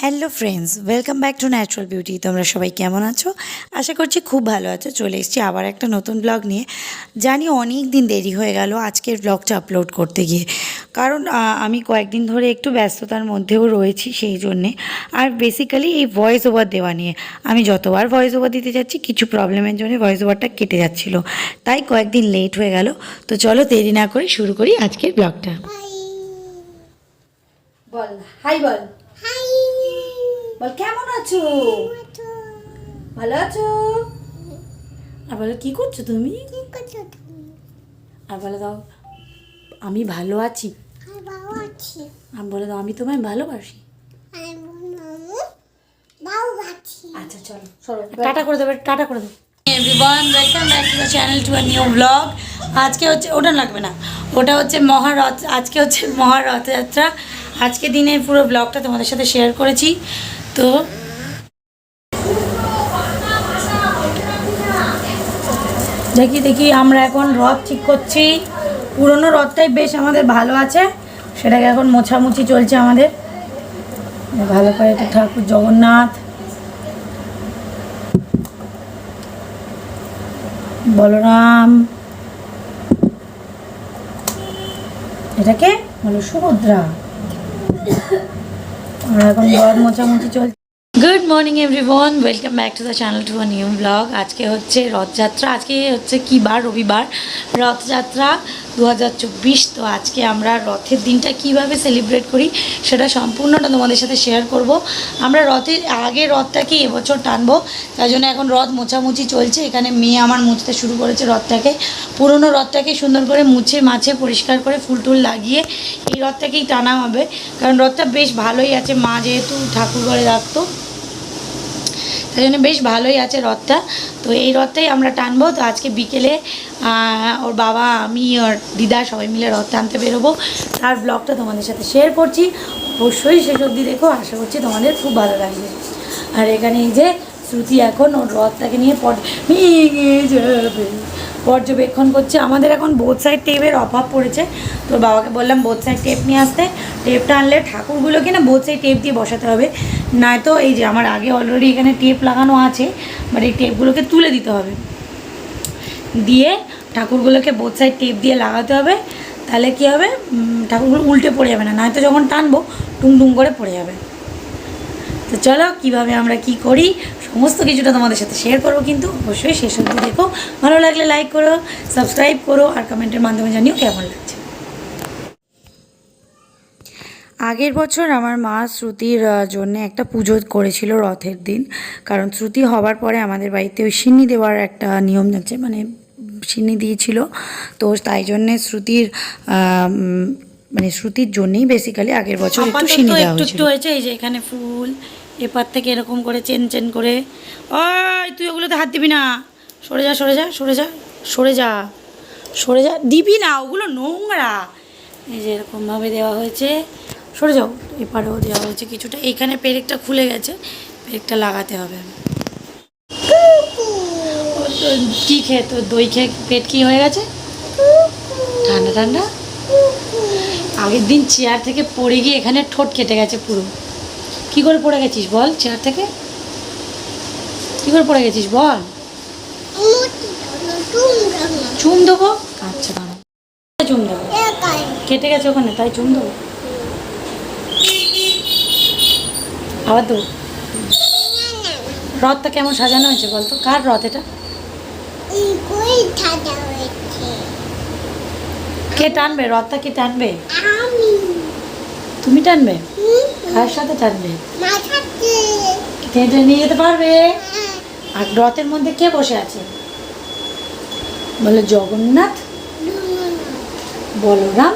Hello friends welcome back to natural beauty. তোমরা সবাই কেমন আছো? আশা করছি খুব ভালো আছো। চলে এসেছি আবার একটা নতুন ব্লগ নিয়ে। জানি অনেক দিন দেরি হয়ে গেল আজকের ব্লগটা আপলোড করতে গিয়ে। কারণ আমি কয়েকদিন ধরে একটু ব্যস্ততার মধ্যেও রয়েছি সেই জন্যে। আর বেসিক্যালি এই ভয়েস ওভার দেওয়া নিয়ে। আমি যতবার ভয়েস ওভার দিতে যাচ্ছি কিছু প্রবলেমের জন্য ভয়েস ওভারটা কেটে যাচ্ছিল। তাই কয়েকদিন লেট হয়ে গেল। তো চলো দেরি না করে শুরু করি আজকের ব্লগটা। বল হাই বল। বল কেমন আছো? ভালো আছো? আর বলো কি করছ তুমি? আর বলে দাও আমি ভালো আছি। আর বলে দাও আমি তোমায় ভালোবাসি। আচ্ছা চলো চলো টাটা করে দেবে টাটা করে দেবে everyone welcome back to the channel to a new blog আজকে হচ্ছে ওটা লাগবে না ওটা হচ্ছে মহারথ আজকে হচ্ছে মহারথযাত্রা। আজকে দিনের পুরো ব্লগটা তোমাদের সাথে শেয়ার করেছি। তো দেখি দেখি, আমরা এখন রথ ঠিক করছি। পুরনো রথটাই বেশ আমাদের ভালো আছে। সেটাকে এখন মোছামুছি চলছে আমাদের। ভালো করে একটু ঠাকুর জগন্নাথ। বলরাম। এটাকে বলো সুভদ্রা। এখন ঘর মোছামুছি চলছে। Good morning everyone welcome back to the channel to a new blog আজকে হচ্ছে রথযাত্রা। আজকে হচ্ছে কি বার? রবিবার। রথযাত্রা দু হাজার চব্বিশ। তো আজকে আমরা রথের দিনটা কীভাবে সেলিব্রেট করি সেটা সম্পূর্ণটা তোমাদের সাথে শেয়ার করব। আমরা রথের আগে রথটাকে এবছর টানবো। তাই জন্য এখন রথ মোছামুছি চলছে। এখানে মেয়ে আমার মুছতে শুরু করেছে রথটাকে। পুরনো রথটাকে সুন্দর করে মুছে মাছে পরিষ্কার করে ফুল টুল লাগিয়ে এই রথটাকেই টানা হবে। কারণ রথটা বেশ ভালোই আছে। মা যেহেতু ঠাকুর ঘরে রাখতো। তাই জন্য বেশ ভালোই আছে রথটা। তো এই রথটাই আমরা টানবো। তো আজকে বিকেলে ওর বাবা, আমি, ওর দিদা সবাই মিলে রথ টানতে বেরোবো। তার ব্লগটা তোমাদের সাথে শেয়ার করছি। অবশ্যই শেষ অবধি দেখো। আশা করছি তোমাদের খুব ভালো লাগবে। আর এখানে এই যে শ্রুতি এখন ওর রথটাকে নিয়ে পট নিয়ে যাবে। পর্যবেক্ষণ করছে। আমাদের এখন বোথ সাইড টেপের অভাব পড়েছে। তো বাবাকে বললাম বোথ সাইড টেপ নিয়ে আসতে। টেপটা আনলে ঠাকুরগুলোকে না বোথ সাইড টেপ দিয়ে বসাতে হবে। নয়তো এই যে আমার আগে অলরেডি এখানে টেপ লাগানো আছে বাট এই টেপগুলোকে তুলে দিতে হবে। দিয়ে ঠাকুরগুলোকে বোথ সাইড টেপ দিয়ে লাগাতে হবে। তাহলে কী হবে? ঠাকুরগুলো উল্টে পড়ে যাবে না। নয়তো যখন টানবো টুং টুং করে পড়ে যাবে। তো চলো, কীভাবে আমরা কি করি? সমস্ত কিছুটা তোমাদের সাথে শেয়ার করব কিন্তু অবশ্যই শেষ অবধি দেখো। ভালো লাগলে লাইক করো সাবস্ক্রাইব করো আর কমেন্টের মাধ্যমে জানিও কেমন লাগছে। আগের বছর আমার মা শ্রুতির জন্য একটা পুজো করেছিল রথের দিন। কারণ শ্রুতি হবার পরে আমাদের বাড়িতে ওই সিন্নি দেওয়ার একটা নিয়ম আছে মানে সিন্নি দিয়েছিল। তো তাই জন্যে শ্রুতির মানে শ্রুতির জন্যেই বেসিক্যালি আগের বছর একটু সিন্নি দেওয়া হয়েছিল। হয়েছে এই যে এখানে ফুল এপার থেকে এরকম করে চেন চেন করে। ওই, তুই ওগুলোতে হাত দিবি না। সরে যা সরে যা সরে যা সরে যা সরে যা। দিবি না, ওগুলো নোংরা। এই যে এরকমভাবে দেওয়া হয়েছে। সরে যাও, এপারেও দেওয়া হয়েছে কিছুটা। এইখানে পেরেকটা খুলে গেছে। পেরেকটা লাগাতে হবে। কি খেয়ে, তোর দই খেয়ে পেট কি হয়ে গেছে? ঠান্ডা ঠান্ডা? আগের দিন চেয়ার থেকে পড়ে গিয়ে এখানে ঠোঁট কেটে গেছে পুরো। কি করে পড়ে গেছিস বল চেয়ার থেকে? কি করে পড়ে গেছিস বল? চুম দেবো? আচ্ছা দাঁড়া। চুম দেবো? কেটে গেছে ওখানে, তাই চুম দেবো? আবার দেবো? রথটা কেমন সাজানো হয়েছে বলতো কার রথ এটা? কে টানবে? রথটা কে টানবে? তুমি টানবে? কার সাথে টানবে? টেনে নিয়ে যেতে পারবে? আর রথের মধ্যে কে বসে আছে? বলে জগন্নাথ বলরাম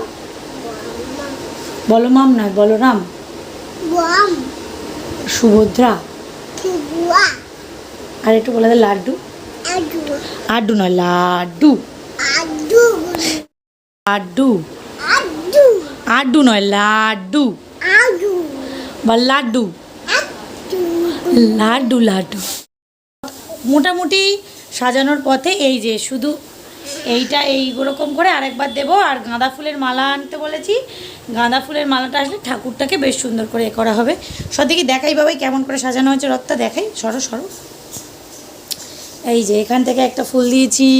বলমাম নয় বলরাম। সুভদ্রা। আর একটু বলে লাড্ডু। আড্ডু। নয় লাড্ডু। লাড্ডু। আড্ডু নয় লাড্ডু বা লাড্ডু লাড্ডু লাড্ডু মোটামুটি সাজানোর পথে এই যে শুধু এইটা এই রকম করে আরেকবার দেবো। আর গাঁদা ফুলের মালা আনতে বলেছি। গাঁদা ফুলের মালাটা আসলে ঠাকুরটাকে বেশ সুন্দর করে এ করা হবে। সত্যি দেখাই বাবাই কেমন করে সাজানো হয়েছে রথটা দেখাই। সরো সরো। এই যে এখান থেকে একটা ফুল দিয়েছি।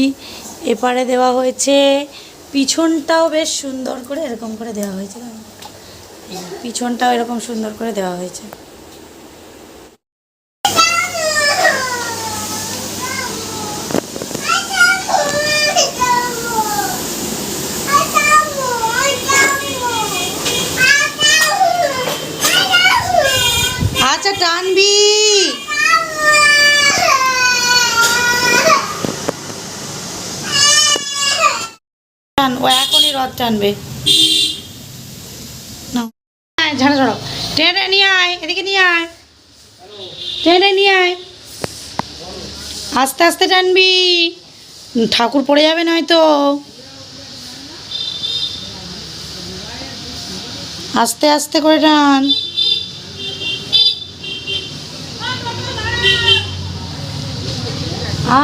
এপারে দেওয়া হয়েছে। পিছনটাও বেশ সুন্দর করে এরকম করে দেওয়া হয়েছে। পিছনটাও এরকম সুন্দর করে দেওয়া হয়েছে। আচ্ছা টানবি টান ও টানবে। ঝাড়া, ঝাড়ো। টেনে নিয়ে আয়, এদিকে নিয়ে আয়। টেনে নিয়ে আয়। আস্তে আস্তে টানবি। ঠাকুর পড়ে যাবে নয়তো। আস্তে আস্তে করে টান।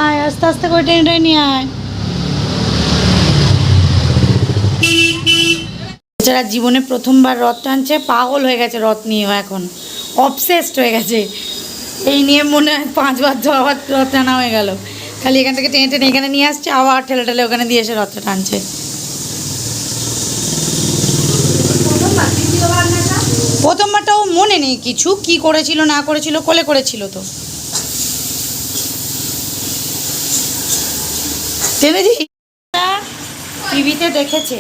আয়, আস্তে আস্তে করে টেনে টেনে নিয়ে আয়। বেচারা জীবনে প্রথমবার রথ টানছে, পাগল হয়ে গেছে রথ নিয়েও এখন। অবসেসড হয়ে গেছে। এই নিয়ে মনে হয় পাঁচবার ছবার রথ টানা হয়ে গেল। খালি এখান থেকে টেনে টেনে এখানে নিয়ে আসছে, আবার ঠেলে ঠেলে ওখানে দিয়ে এসে রথটা টানছে। প্রথমবারটাও মনে নেই কিছু, কি করেছিল, না করেছিল, কোলে করেছিল তো। টেনেছি? টিভিতে দেখেছে।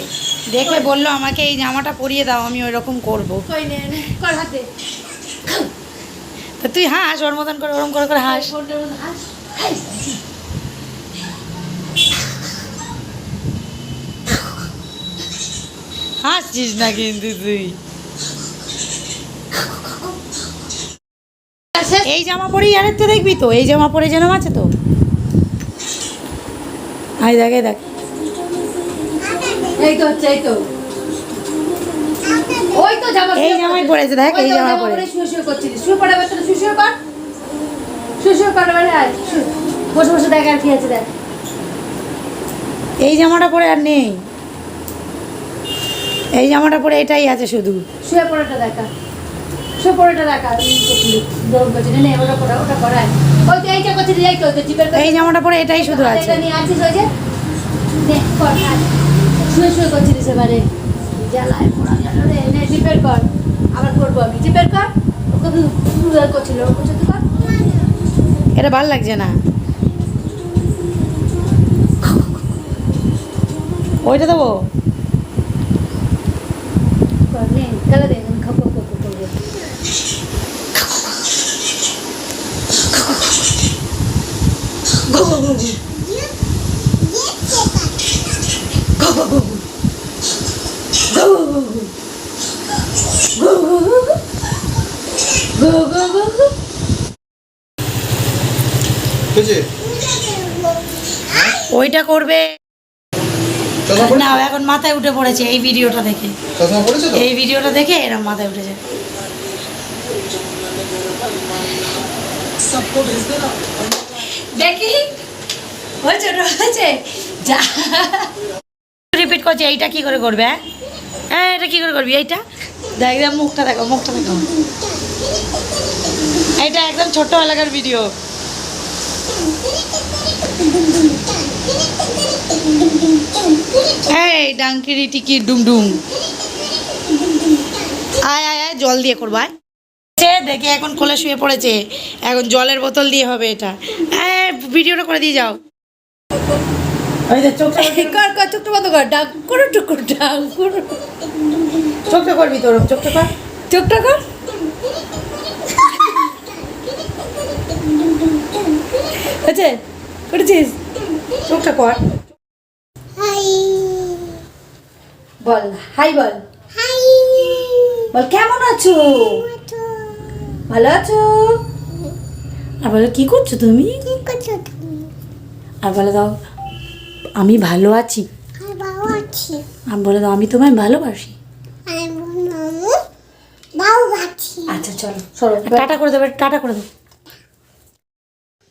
দেখে বলল আমাকে এই জামাটা পরিয়ে দাও আমি ওই রকম করব তা তুই হাস ওর মতন করে ওরম করে করে হাস। হাসছিস না কিন্তু তুই। এই জামা পরেই আরেক তো দেখবি তো? এই জামা পরে যেন আছে তো। আই দেখ দেখ। এই তো হচ্ছে এই তো। ওই তো জামা এই জামাই পরেছে দেখ এই জামা পরে পরে শুয়ে শুয়ে করছিলিস শুয়ে পড়ে বাচ্চাটা শুয়ে শুয়ে কর। শুয়ে শুয়ে কর এবারে আয় বসে বসে দেখ আর কি আছে দেখ। এই জামাটা পরে আর নেই। এই জামাটা পরে এটাই আছে শুধু। শুয়ে পড়েটা দেখা শুয়ে পড়েটা দেখা দৌড় নে ওটা ওই তো এইটা করছিলি এই তো জিপের এই জামাটা পরে এটাই শুধু আছে। এটা নিয়ে আছিস ওই যে? আয়। শুয়ে শুয়ে করছিলিস এবারে। জ্বালায় পড়া গেল রে। নে, জিপের কর। আবার করব আমি। জিপের কর। ওকে করছিল। ও করছে কর। এটা ভালো লাগছে না। ওইটা দেবো। কর খাব করব। হয়েছে ওইটা করবে না এখন মাথায় উঠে পড়েছে এই ভিডিওটা দেখে। এই ভিডিওটা দেখে এরকম মাথায় উঠেছে। দেখি। হয়েছে হয়েছে? যা। রিপিট করছে এইটা কি করে করবে হ্যাঁ? হ্যাঁ এটা কি করে করবি এইটা? দেখ মুখটা দেখো মুখটা দেখো। এইটা একদম ছোট্ট এলাকার ভিডিও এই ডাঙ্কিরি টিকি ডুমডুম। আয় আয় আয় জল দিয়ে করবা আয়। সে দেখে এখন কোলে শুয়ে পড়েছে। এখন জলের বোতল দিয়ে হবে এটা। ভিডিওটা করে দিয়ে যাও। চোখটা বন্ধ কর। ডাক করো টুকুর ডাক করো। চোখটা করবি তোর চোখটা কর। চোখটা কর। হয়েছে করেছিস চোখটা কর বল হাই বল। বল কেমন আছো? ভালো আছো? আর বলে কি করছ তুমি? আর বলে দাও আমি ভালো আছি। আর বলে দাও আমি তোমায় ভালোবাসি। আচ্ছা চলো চলো টাটা করে দেবে টাটা করে দেবো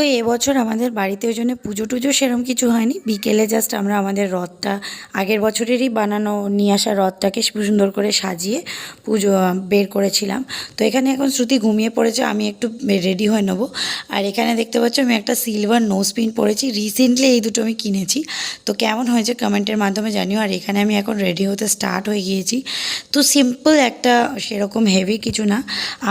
তো এবছর আমাদের বাড়িতে ওই জন্য পুজো টুজো সেরম কিছু হয়নি। বিকেলে জাস্ট আমরা আমাদের রথটা, আগের বছরেরই বানানো, নিয়ে আসা রথটাকে সুন্দর করে সাজিয়ে পুজো বের করেছিলাম। তো এখানে এখন শ্রুতি ঘুমিয়ে পড়েছে, আমি একটু রেডি হয়ে নেব। আর এখানে দেখতে পাচ্ছ আমি একটা সিলভার নোজ পিন পরেছি। রিসেন্টলি এই দুটো আমি কিনেছি। তো কেমন হয়েছে কমেন্টের মাধ্যমে জানিও। আর এখানে আমি এখন রেডি হতে স্টার্ট হয়ে গিয়েছি। তো সিম্পল একটা সেরকম হেভি কিছু না।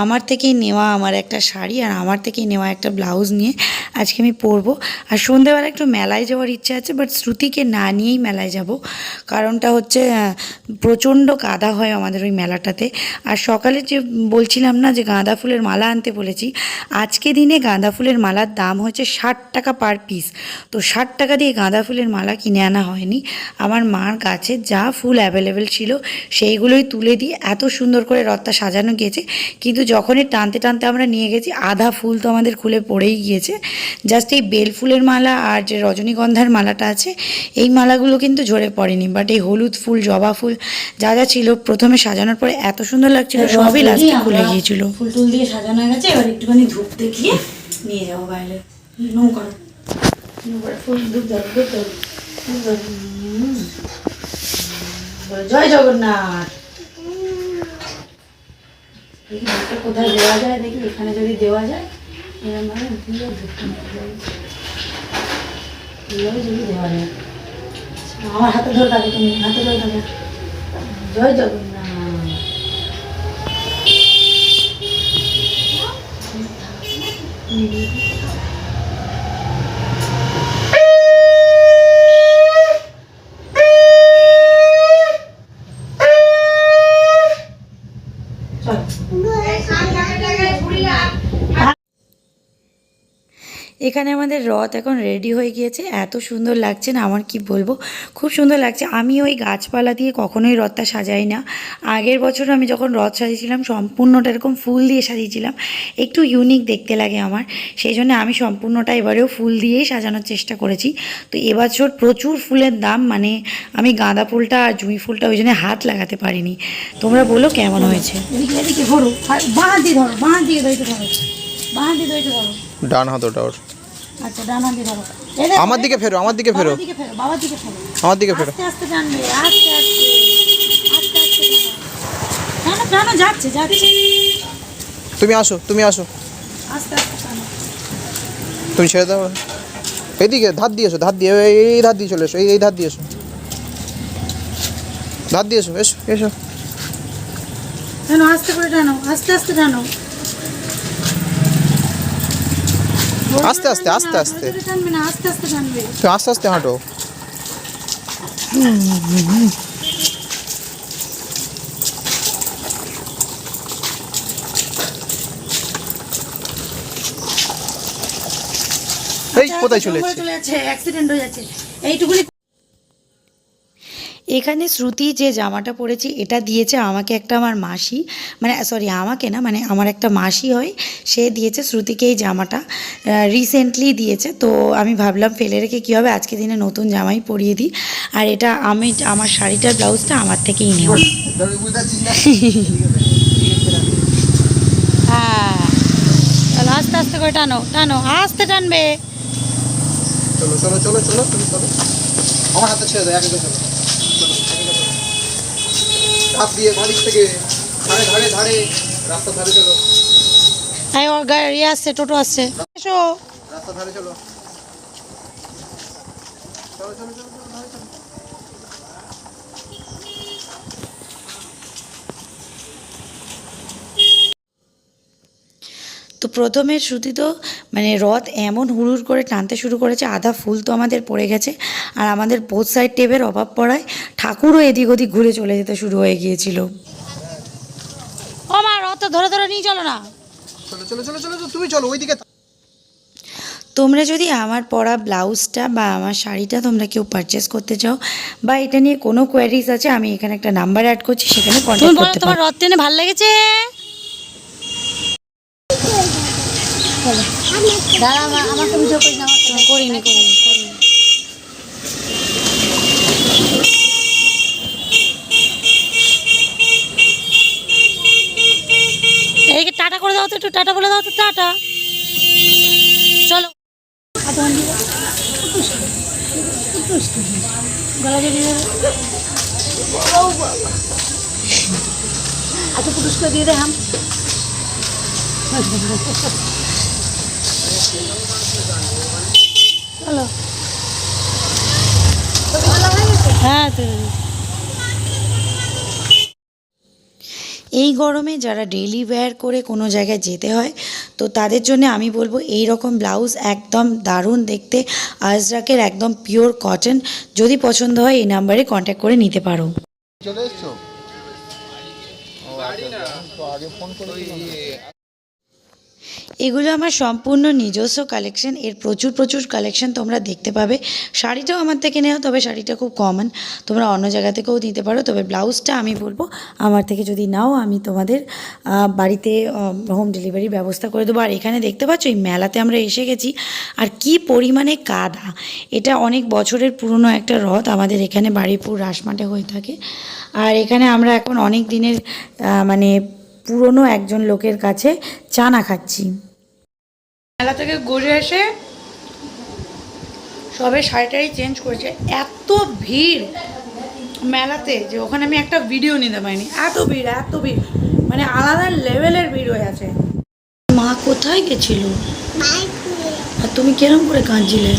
আমার থেকেই নেওয়া আমার একটা শাড়ি আর আমার থেকেই নেওয়া একটা ব্লাউজ নিয়ে আজকে আমি পরবো আর সন্ধেবেলা একটু মেলায় যাওয়ার ইচ্ছা আছে বাট শ্রুতিকে না নিয়েই মেলায় যাব। কারণটা হচ্ছে প্রচণ্ড কাদা হয় আমাদের ওই মেলাটাতে। আর সকালে যে বলছিলাম না যে গাঁদা ফুলের মালা আনতে বলেছি, আজকে দিনে গাঁদা ফুলের মালার দাম হচ্ছে ষাট টাকা পার পিস তো ষাট টাকা দিয়ে গাঁদা ফুলের মালা কিনে আনা হয়নি। আমার মার কাছে যা ফুল অ্যাভেলেবেল ছিল, সেইগুলোই তুলে দিয়ে এত সুন্দর করে রথটা সাজানো গিয়েছে। কিন্তু যখনই টানতে টানতে আমরা নিয়ে গেছি, আধা ফুল তো আমাদের খুলে পড়েই গিয়েছে। জাস্ট এই বেল ফুলের মালা আর যে রজনীগন্ধার মালাটা আছে এই মালাগুলো কিন্তু ঝরে পড়েনি। বাট এই হলুদ ফুল জবা ফুল যা যা ছিল প্রথমে সাজানোর পরে এত সুন্দর লাগছিল সবই লাস্টে খুলে গিয়েছিল। ফুল টুল দিয়ে সাজানো হয়ে গেছে এবার একটুখানি ধূপ দেখিয়ে নিয়ে যাব বাইরে। নৌকা। ফুল ধূপ ধূপ জয় জগন্নাথ। কোথায় দেওয়া যায় দেখি এখানে যদি দেওয়া যায়। এরকম ভাবে দিয়ে ধূপটা এইভাবে যদি দেওয়া আমার হাতে ধরে হাতে ধরে জয় জগন্নাথ এখানে আমাদের রথ এখন রেডি হয়ে গিয়েছে। এত সুন্দর লাগছে না আমার কি বলব? খুব সুন্দর লাগছে। আমি ওই গাছপালা দিয়ে কখনোই রথটা সাজাই না। আগের বছর আমি যখন রথ সাজিয়েছিলাম সম্পূর্ণটা এরকম ফুল দিয়ে সাজিয়েছিলাম। একটু ইউনিক দেখতে লাগে আমার। সেই জন্য আমি সম্পূর্ণটা এবারেও ফুল দিয়েই সাজানোর চেষ্টা করেছি। তো এবছর প্রচুর ফুলের দাম মানে আমি গাঁদা ফুলটা আর জুঁই ফুলটা ওই জন্য হাত লাগাতে পারিনি। তোমরা বলো কেমন হয়েছে? ডান হাত ওটা ওর। আচ্ছা ডান হাত দিয়ে ধরো আমার দিকে ফেরো আমার দিকে ফেরো। বাবার দিকে ফেরো বাবার দিকে ফেরো। আমার দিকে ফেরো। আস্তে আস্তে টানবে আস্তে আস্তে আস্তে আস্তে টানো টানো টানো যাচ্ছে যাচ্ছে। তুমি আসো তুমি আসো। আস্তে আস্তে টানো তুমি ছেড়ে দাও। এদিকে ধার দিয়ে এসো ধার দিয়ে এই ধার দিয়ে চলে এসো এই এই ধার দিয়ে এসো। ধার দিয়ে এসো এসো এসো। টানো আস্তে করে টানো আস্তে আস্তে টানো। আস্তে আস্তে আস্তে আস্তে। জোরে আস্তে আস্তে তুমি আস্তে আস্তে হাঁটো। এই কোথায় চলে জঙ্গলে এসেছে? চলে যাচ্ছে অ্যাক্সিডেন্ট হয়ে যাচ্ছে। এইটুকুনি এখানে শ্রুতি যে জামাটা পরেছি এটা দিয়েছে আমাকে একটা আমার মাসি। মানে সরি আমাকে না মানে আমার একটা মাসি হয় সে দিয়েছে শ্রুতিকে এই জামাটা। রিসেন্টলি দিয়েছে তো আমি ভাবলাম ফেলে রেখে কী হবে আজকে দিনে নতুন জামাই পরিয়ে দিই। আর এটা আমি আমার শাড়িটার ব্লাউজটা আমার থেকেই নেওয়া হ্যাঁ আস্তে আস্তে করে টানো টানো আস্তে টানবে। চলো চলো চলো চলো তুমি চলো। আমার হাতে ছেড়ে দাও একে চলো চলো, চলো। ধাপ দিয়ে বাড়ির থেকে ধারে ধারে ধারে রাস্তা ধারে চলো। আই ওর গাড়ি আসছে টোটো আসছে এসো। রাস্তা ধারে চলো। চলো চলো চলো। তো প্রথমে শ্রুতি তো মানে রথ এমন হুড়ুর করে টানতে শুরু করেছে আধা ফুল তো আমাদের পড়ে গেছে। আর আমাদের বোথ সাইড টেপের অভাব পড়ায় ঠাকুরও এদিক ওদিক ঘুরে চলে যেতে শুরু হয়ে গিয়েছিল। ও মা রথ ধরে ধরে নিয়ে চলো না। চলো চলো চলো চলো চলো, তুমি চলো ওইদিকে তোমরা যদি আমার পরা ব্লাউজটা বা আমার শাড়িটা তোমরা কেউ পারচেস করতে চাও বা এটা নিয়ে কোনো কোয়ারিজ আছে আমি এখানে একটা নাম্বার অ্যাড করছি সেখানে কন্ট্যাক্ট বলো করতে তোমার পারো। রথ টেনে ভালো লেগেছে? দাঁড়া আমাকে ভিডিও করিস আমার করিনি করিনি করিনি। এইকে টাটা করে দাও তো একটু টাটা বলে দাও তো টাটা। চলো। আচ্ছা পুটুষ করে দিয়ে দেয় হাম। এই গরমে যারা ডেইলি ওয়্যার করে কোনো জায়গায় যেতে হয় তো তাদের জন্য আমি বলব এই রকম ব্লাউজ একদম দারুণ দেখতে আজরাকের একদম পিওর কটন যদি পছন্দ হয় এই নাম্বারে কন্ট্যাক্ট করে নিতে পারো। চলে এসছো? ও। তো আগে ফোন করে এগুলো আমার সম্পূর্ণ নিজস্ব কালেকশন এর প্রচুর প্রচুর কালেকশন তোমরা দেখতে পাবে। শাড়িটাও আমার থেকে নেওয়া তবে শাড়িটা খুব কমন তোমরা অন্য জায়গা থেকেও নিতে পারো, তবে ব্লাউজটা আমি বলব, আমার থেকে যদি নাও, আমি তোমাদের বাড়িতে হোম ডেলিভারির ব্যবস্থা করে দেবো। আর এখানে দেখতে পাচ্ছ, এই মেলাতে আমরা এসে গেছি। আর কি পরিমাণে কাদা! এটা অনেক বছরের পুরনো একটা রথ, আমাদের এখানে বাড়িপুর রাসমাটে হয়ে থাকে। আর এখানে আমরা এখন অনেক দিনের মানে পুরনো একজন লোকের কাছে চানা খাচ্ছি। মেলা থেকে ঘুরে এসে সবে শাড়িটাই চেঞ্জ করেছে। এত ভিড় মেলাতে যে ওখানে আমি একটা ভিডিও নিতে পারিনি। এত ভিড় এত ভিড়। মানে আলাদা লেভেলের ভিড় হয়ে আছে। মা কোথায় গেছিল? আর তুমি কেরম করে কাঁদছিলে?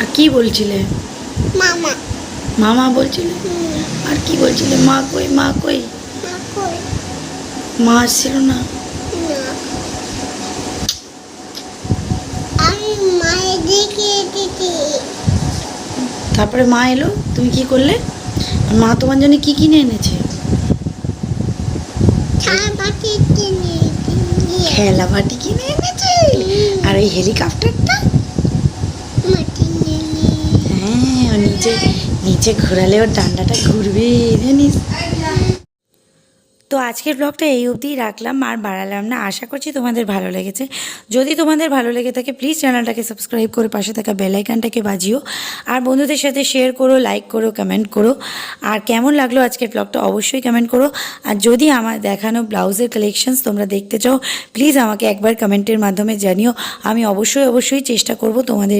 আর কি বলছিলে? মামা। মামা বলছিলে? আর কি বলছিলে? মা কই মা কই কই? মা আসছিল না? তারপরে মা এলো? তুমি কি করলে? আর মা তোমার জন্য কি কিনে এনেছে? খেলা বাটি কিনে এনেছে? আর এই হেলিকপ্টারটা? হ্যাঁ ও নিচে নিচে ঘোরালে ওর ডান্ডাটা ঘুরবে জানিস? তো আজকের ব্লগটা এই অবধিই রাখলাম, আর বাড়ালাম না। আশা করছি তোমাদের ভালো লেগেছে। যদি তোমাদের ভালো লেগে থাকে প্লিজ চ্যানেলটাকে সাবস্ক্রাইব করে পাশে থাকা বেলাইকানটাকে বাজিও। আর বন্ধুদের সাথে শেয়ার করো লাইক করো কমেন্ট করো। আর কেমন লাগল আজকের ব্লগটা অবশ্যই কমেন্ট করো। আর যদি আমার দেখানো ব্লাউজের কালেকশনস তোমরা দেখতে চাও প্লিজ আমাকে একবার কমেন্টের মাধ্যমে জানিও। আমি অবশ্যই অবশ্যই চেষ্টা করব তোমাদের